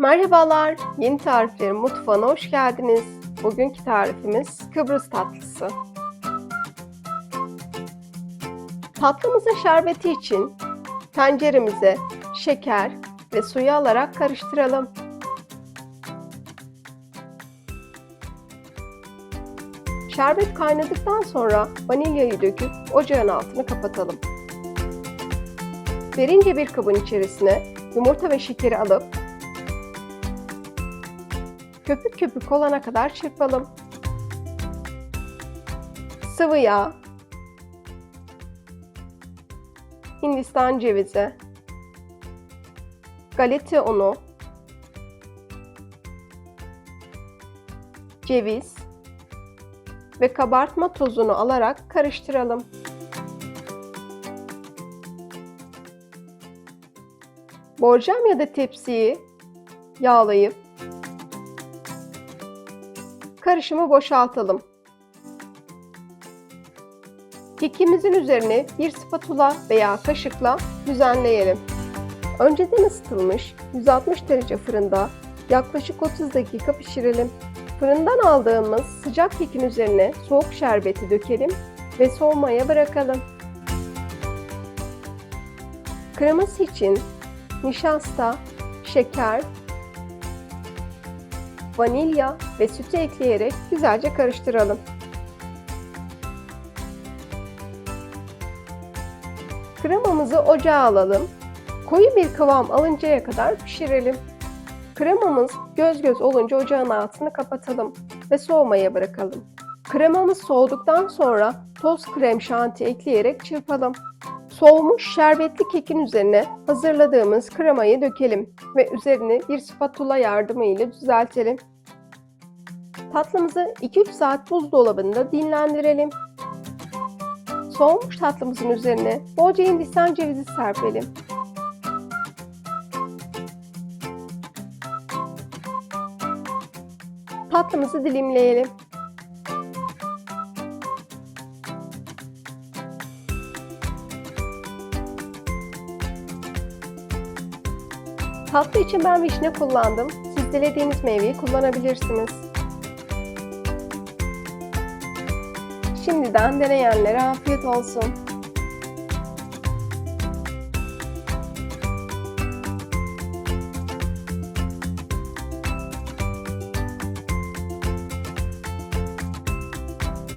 Merhabalar, yeni tariflerin mutfağına hoş geldiniz. Bugünkü tarifimiz Kıbrıs tatlısı. Tatlımızın şerbeti için tenceremize şeker ve suyu alarak karıştıralım. Şerbet kaynadıktan sonra vanilyayı döküp ocağın altını kapatalım. Derince bir kabın içerisine yumurta ve şekeri alıp köpük köpük olana kadar çırpalım. Sıvı yağ, Hindistan cevizi, galeta unu, ceviz ve kabartma tozunu alarak karıştıralım. Borcam ya da tepsiyi yağlayıp karışımı boşaltalım. Kekimizin üzerine bir spatula veya kaşıkla düzenleyelim. Önceden ısıtılmış 160 derece fırında yaklaşık 30 dakika pişirelim. Fırından aldığımız sıcak kekin üzerine soğuk şerbeti dökelim ve soğumaya bırakalım. Kreması için nişasta, şeker, vanilya ve sütü ekleyerek güzelce karıştıralım. Kremamızı ocağa alalım. Koyu bir kıvam alıncaya kadar pişirelim. Kremamız göz göz olunca ocağın altını kapatalım ve soğumaya bırakalım. Kremamız soğuduktan sonra toz krem şanti ekleyerek çırpalım. Soğumuş şerbetli kekin üzerine hazırladığımız kremayı dökelim ve üzerini bir spatula yardımıyla düzeltelim. Tatlımızı 2-3 saat buzdolabında dinlendirelim. Soğumuş tatlımızın üzerine bolca hindistan cevizi serpelim. Tatlımızı dilimleyelim. Tatlı için ben vişne kullandım. Siz dilediğiniz meyveyi kullanabilirsiniz. Şimdiden deneyenlere afiyet olsun.